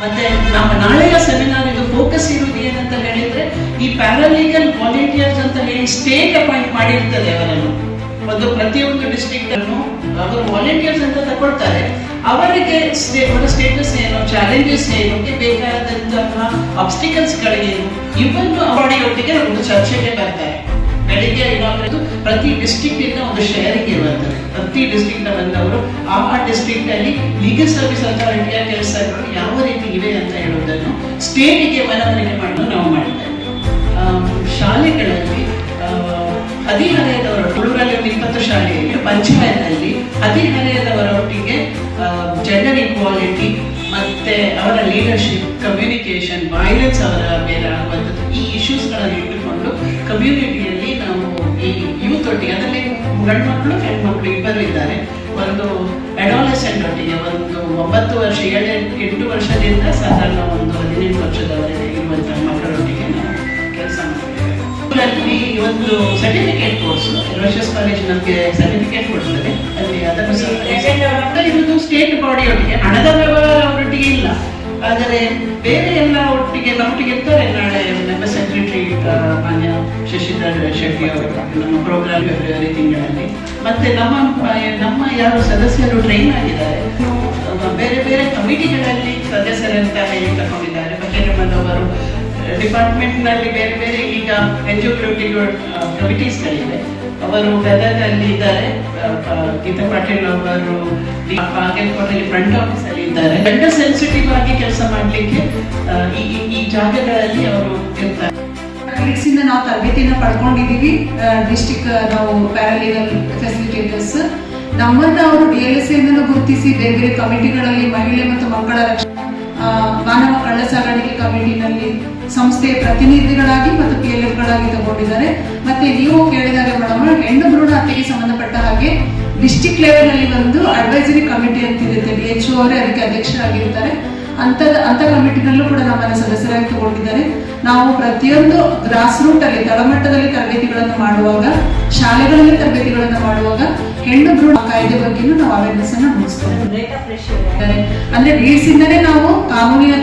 ಮತ್ತೆ ನಮ್ಮ ನಾಳೆಯ ಸೆಮಿನಾರ್ ಇದು ಫೋಕಸ್ ಇರುವುದು ಏನಂತ ಹೇಳಿದ್ರೆ ಈ ಪ್ಯಾರಾಲೀಗಲ್ ವಾಲಂಟಿಯರ್ಸ್ ಅಂತ ಹೇಳಿ ಸ್ಟೇಟ್ ಅಪಾಯಿಂಟ್ ಮಾಡಿರ್ತದೆ ಅವರನ್ನು. ಒಂದು ಪ್ರತಿಯೊಂದು ಡಿಸ್ಟ್ರಿಕ್ಟ್ ಅನ್ನು, ಅವರು ವಾಲಂಟಿಯರ್ಸ್ ಅಂತ ತಗೊಳ್ತಾರೆ ಅವರಿಗೆ ಅವರ ಸ್ಟೇಟಸ್ ಏನು ಚಾಲೆಂಜಸ್ ಏನು ಬೇಕಾದಂತಹ ಅಬ್ಸ್ಟಿಕಲ್ಸ್ ಗಳೇನು ಇವನ್ನು ಅವರೊಟ್ಟಿಗೆ ಒಂದು ಚರ್ಚೆಗೆ ಬರ್ತಾರೆ. ಬೆಳಿಗ್ಗೆ ಇವಾಗ ಪ್ರತಿ ಡಿಸ್ಟ್ರಿಕ್ಟ್ ಇಂದ ಒಂದು ಶೇರಿಂಗ್ ಬರ್ತಾರೆ ಪ್ರತಿ ಡಿಸ್ಟ್ರಿಕ್ಟ್ ಬಂದವರು ಆ ಡಿಸ್ಟ್ರಿಕ್ಟ್ ಅಲ್ಲಿ ಲೀಗಲ್ ಸರ್ವಿಸ್ ಅಥಾರಿಟಿಯ ಸ್ಟೇಟಿಗೆ ಮನವರಿಕೆ ಮಾಡಲು ನಾವು ಆಮ್, ಶಾಲೆಗಳಲ್ಲಿ ಹದಿಹರೆಯದವರ ಹುಡುಗರಲ್ಲಿ ಒಂದು ಇಪ್ಪತ್ತು ಶಾಲೆಯಲ್ಲಿ ಪಂಚಾಯತ್ನಲ್ಲಿ ಹದಿಹರೆಯದವರೊಟ್ಟಿಗೆ ಜೆಂಡರ್ ಇಕ್ವಾಲಿಟಿ ಮತ್ತೆ ಅವರ ಲೀಡರ್ಶಿಪ್ ಕಮ್ಯುನಿಕೇಶನ್ ವೈಲೆನ್ಸ್ ಅವರ ಮೇಲೆ ಆಗುವಂಥದ್ದು ಈ ಇಶ್ಯೂಸ್ಗಳನ್ನು ಇಟ್ಟುಕೊಂಡು ಕಮ್ಯುನಿಟಿಯಲ್ಲಿ ನಾವು ಈ ಯೂತ್ ಒಟ್ಟಿಗೆ ಅದರಲ್ಲಿ ಗಂಡು ಮಕ್ಕಳು ಹೆಣ್ಮಕ್ಳು ಇಬ್ಬರು ಇದ್ದಾರೆ. ಒಂದು ಅಡಾಲೆಸೆಂಟ್ ಒಟ್ಟಿಗೆ ಒಂದು ಒಂಬತ್ತು ವರ್ಷ, ಏಳು, ಎಂಟು ವರ್ಷದಿಂದ ಸಾಧಾರಣ ಒಂದು ಹದಿನೆಂಟು ವರ್ಷದವರೆಗೆ ಇರುವಂತಹ ಮಕ್ಕಳೊಟ್ಟಿಗೆ ನಾವು ಕೆಲಸ ಮಾಡ್ತೇವೆ. ಒಂದು ಸರ್ಟಿಫಿಕೇಟ್ ಕೋರ್ಸ್ ರೋಷಸ್ ಕಾಲೇಜ್ ನಮಗೆ ಸರ್ಟಿಫಿಕೇಟ್ ಕೊಡ್ತದೆ. ಅಲ್ಲಿ ಅದನ್ನು ಇರುವುದು ಸ್ಟೇಟ್ ಬಾಡಿಯೊಟ್ಟಿಗೆ ಹಣದ ವ್ಯವಹಾರ ಅವರೊಟ್ಟಿಗೆ ಇಲ್ಲ. ಆದರೆ ಬೇರೆ ಎಲ್ಲ ಒಟ್ಟಿಗೆ ನಮ್ಮೊಟ್ಟಿಗೆ ಇರ್ತಾರೆ ನಾಳೆ ಶಶಿಧರ್, ಶೆಟ್ಟಿ ಅವರು ಪ್ರೋಗ್ರಾಮ್ ಫೆಬ್ರವರಿ ತಿಂಗಳಲ್ಲಿ ಮತ್ತೆ ನಮ್ಮ ನಮ್ಮ ಯಾರು ಸದಸ್ಯರು ಟ್ರೈನ್ ಆಗಿದ್ದಾರೆ ಬೇರೆ ಬೇರೆ ಕಮಿಟಿಗಳಲ್ಲಿ ಸದಸ್ಯರಂತ ಹೇಳಿ ತಗೊಂಡಿದ್ದಾರೆ. ಮತ್ತೆ ಅವರು ಡಿಪಾರ್ಟ್ಮೆಂಟ್ನಲ್ಲಿ ಬೇರೆ ಬೇರೆ ಈಗ ಎಜುಕೇಟಿವ್ ಕಮಿಟೀಸ್ಗಳಿವೆ ಅವರು ಗದಗಲ್ಲಿ ಇದ್ದಾರೆ ಗೀತಾ ಪಾಟೀಲ್ ಅವರು ಬಾಗಲಕೋಟೆಯಲ್ಲಿ ಫ್ರಂಟ್ ಆಫೀಸ್ ಅಲ್ಲಿ ಇದ್ದಾರೆ. ಗಂಡ ಸೆನ್ಸಿಟಿವ್ ಆಗಿ ಕೆಲಸ ಮಾಡಲಿಕ್ಕೆ ಈ ಜಾಗಗಳಲ್ಲಿ ಅವರು ಇಂದ ನಾವು ತರಬೇತಿನ ಪಡ್ಕೊಂಡಿದೀವಿ. ಡಿಸ್ಟಿಕ್ ನಾವು ಪ್ಯಾರಾಲೀಗಲ್ ಫೆಸಿಲಿಟೇಟರ್ಸ್ ನಮ್ಮನ್ನ ಅವರು ಡಿ ಎಲ್ ಎಸ್ ಇಂದಲೂ ಗುರುತಿಸಿ ಬೇರೆ ಬೇರೆ ಕಮಿಟಿಗಳಲ್ಲಿ ಮಹಿಳೆ ಮತ್ತು ಮಕ್ಕಳ ಮಾನವ ಕಳ್ಳ ಸಾಗಾಣಿಕೆ ಕಮಿಟಿನಲ್ಲಿ ಸಂಸ್ಥೆಯ ಪ್ರತಿನಿಧಿಗಳಾಗಿ ಮತ್ತು ಪಿ ಎಲ್ ಗಳಾಗಿ ತಗೊಂಡಿದ್ದಾರೆ. ಮತ್ತೆ ನೀವು ಕೇಳಿದಾಗ ಮೇಡಮ್, ಹೆಣ್ಣು ಭ್ರೂಣ ಹತ್ಯೆಗೆ ಸಂಬಂಧಪಟ್ಟ ಹಾಗೆ ಡಿಸ್ಟಿಕ್ ಲೆವೆಲ್ ಅಲ್ಲಿ ಒಂದು ಅಡ್ವೈಸರಿ ಕಮಿಟಿ ಅಂತ ಇರುತ್ತೆ ಡಿ ಎಚ್ ಅವರೇ ಅದಕ್ಕೆ ಅಧ್ಯಕ್ಷರಾಗಿರ್ತಾರೆ. ಅಂತ ಅಂತ ಕಮಿಟಿನಲ್ಲೂ ಕೂಡ ನಮ್ಮನ್ನು ಸದಸ್ಯರಾಗಿ ತಗೊಂಡಿದ್ದಾರೆ. ನಾವು ಪ್ರತಿಯೊಂದು ಗ್ರಾಸ್ ರೂಟ್ ಅಲ್ಲಿ ತಳಮಟ್ಟದಲ್ಲಿ ತರಬೇತಿಗಳನ್ನು ಮಾಡುವಾಗ ಶಾಲೆಗಳಲ್ಲಿ ತರಬೇತಿಗಳನ್ನು ಮಾಡುವಾಗ ಹೆಣ್ಣು ಭ್ರೂಣ ಕಾಯ್ದೆ ಬಗ್ಗೆನೂ ನಾವು ಅವೇರ್ನೆಸ್ ಅನ್ನ ಅಂದ್ರೆ ಇಂದನೇ ನಾವು ಕಾನೂನಿನ